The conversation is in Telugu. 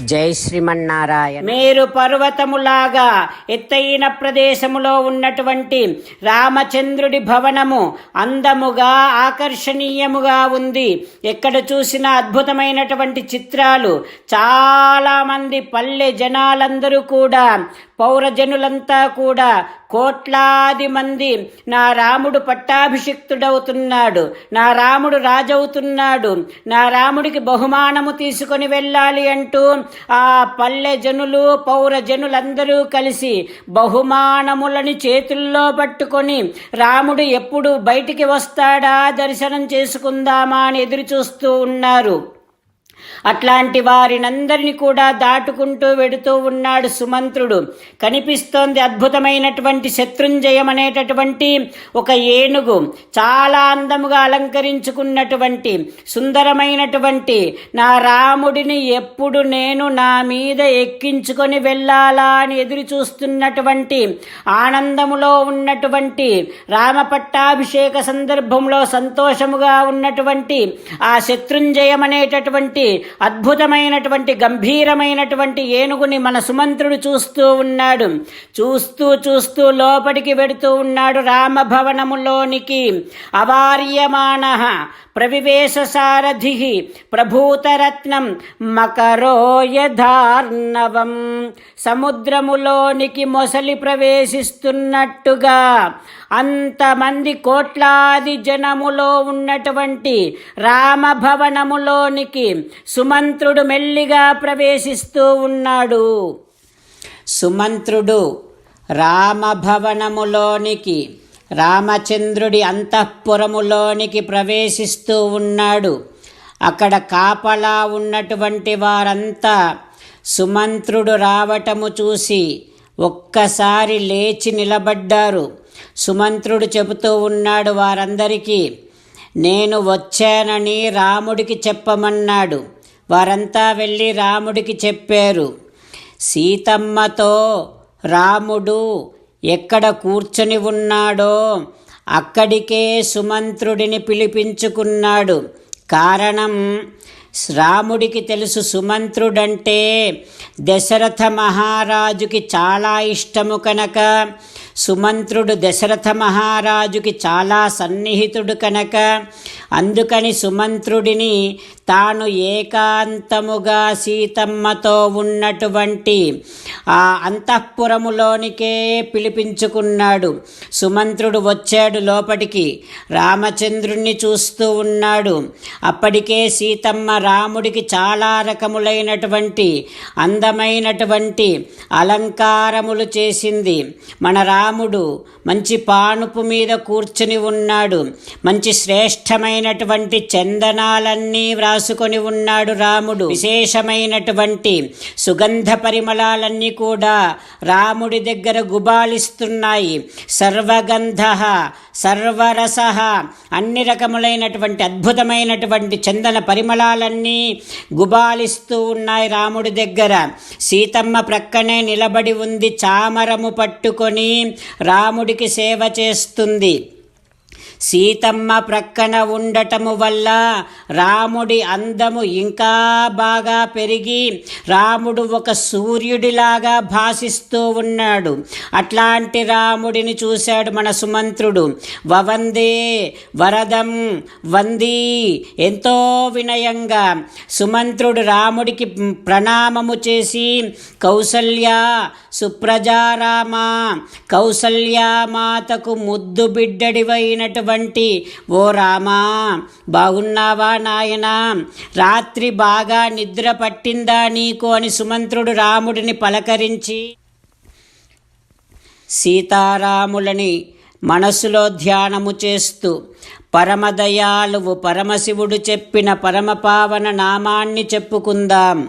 జై శ్రీమన్నారాయణ. మేరు పర్వతములాగా ఎత్తైన ప్రదేశములో ఉన్నటువంటి రామచంద్రుడి భవనము అందముగా ఆకర్షణీయముగా ఉంది. ఎక్కడ చూసినా అద్భుతమైనటువంటి చిత్రాలు. చాలా మంది పల్లె జనాలందరూ కూడా పౌరజనులంతా కూడా కోట్లాది మంది నా రాముడు పట్టాభిషిక్తుడవుతున్నాడు నా రాముడు రాజవుతున్నాడు నా రాముడికి బహుమానము తీసుకొని వెళ్ళాలి అంటూ ఆ పల్లె జనులు పౌరజనులందరూ కలిసి బహుమానములని చేతుల్లో పట్టుకొని రాముడు ఎప్పుడు బయటికి వస్తాడా దర్శనం చేసుకుందామా అని ఎదురు చూస్తూ ఉన్నారు. అట్లాంటి వారినందరిని కూడా దాటుకుంటూ వెడుతూ ఉన్నాడు సుమంత్రుడు. కనిపిస్తోంది అద్భుతమైనటువంటి శత్రుంజయం అనేటటువంటి ఒక ఏనుగు. చాలా అందముగా అలంకరించుకున్నటువంటి సుందరమైనటువంటి నా రాముడిని ఎప్పుడు నేను నా మీద ఎక్కించుకొని వెళ్ళాలా అని ఎదురు చూస్తున్నటువంటి ఆనందములో ఉన్నటువంటి రామపట్టాభిషేక సందర్భంలో సంతోషముగా ఉన్నటువంటి ఆ శత్రుంజయం అనేటటువంటి అద్భుతమైనటువంటి గంభీరమైనటువంటి ఏనుగుని మన సుమంత్రుడు చూస్తూ ఉన్నాడు. చూస్తూ చూస్తూ లోపలికి వెడుతూ ఉన్నాడు రామభవనములోనికి. అవార్యమాణ ప్రవివేశ సారథి ప్రభూతరత్నం మకరోయధార్ణవం. సముద్రములోనికి మొసలి ప్రవేశిస్తున్నట్టుగా అంతమంది కోట్లాది జనములో ఉన్నటువంటి రామభవనములోనికి సుమంత్రుడు మెల్లిగా ప్రవేశిస్తూ ఉన్నాడు. సుమంత్రుడు రామభవనములోనికి రామచంద్రుడి అంతఃపురములోనికి ప్రవేశిస్తూ ఉన్నాడు. అక్కడ కాపలా ఉన్నటువంటి వారంతా సుమంత్రుడు రావటము చూసి ఒక్కసారి లేచి నిలబడ్డారు. సుమంత్రుడు చెబుతూ ఉన్నాడు వారందరికీ నేను వచ్చానని రాముడికి చెప్పమన్నాడు. వారంతా వెళ్ళి రాముడికి చెప్పారు సీతమ్మతో రాముడు ఎక్కడ కూర్చొని ఉన్నాడో అక్కడికే సుమంత్రుడిని పిలిపించుకున్నాడు. కారణం రాముడికి తెలుసు సుమంత్రుడంటే దశరథ మహారాజుకి చాలా ఇష్టము కనుక సుమంత్రుడు దశరథ మహారాజుకి చాలా సన్నిహితుడు కనుక అందుకని సుమంత్రుడిని తాను ఏకాంతముగా సీతమ్మతో ఉన్నటువంటి ఆ అంతఃపురములోనికే పిలిపించుకున్నాడు. సుమంత్రుడు వచ్చాడు లోపటికి. రామచంద్రుణ్ణి చూస్తూ ఉన్నాడు. అప్పటికే సీతమ్మ రాముడికి చాలా రకములైనటువంటి అందమైనటువంటి అలంకారములు చేసింది. మన రాముడు మంచి పానుపు మీద కూర్చుని ఉన్నాడు. మంచి శ్రేష్టమైనటువంటి చందనాలన్నీ రాసుకొని ఉన్నాడు రాముడు. విశేషమైనటువంటి సుగంధ పరిమళాలన్నీ కూడా రాముడి దగ్గర గుబాలిస్తున్నాయి. సర్వగంధ సర్వరస అన్ని రకములైనటువంటి అద్భుతమైనటువంటి చందన పరిమళాలన్నీ గుబాలిస్తూ ఉన్నాయి రాముడి దగ్గర. సీతమ్మ ప్రక్కనే నిలబడి ఉంది చామరము పట్టుకొని రాముడికి సేవ చేస్తుంది. సీతమ్మ ప్రక్కన ఉండటము వల్ల రాముడి అందము ఇంకా బాగా పెరిగి రాముడు ఒక సూర్యుడిలాగా భాసిస్తూ ఉన్నాడు. అట్లాంటి రాముడిని చూశాడు మన సుమంత్రుడు. వవందే వరదం వందీ ఎంతో వినయంగా సుమంత్రుడు రాముడికి ప్రణామము చేసి కౌసల్య సుప్రజారామ కౌసల్యామాతకు ముద్దు బిడ్డడివైనటువంటి ఓ రామా బాగున్నావా నాయనా? రాత్రి బాగా నిద్ర పట్టిందా నీకు? అని సుమంత్రుడు రాముడిని పలకరించి సీతారాములని మనసులో ధ్యానము చేస్తూ పరమదయాలువు పరమశివుడు చెప్పిన పరమపావన నామాన్ని చెప్పుకుందాం.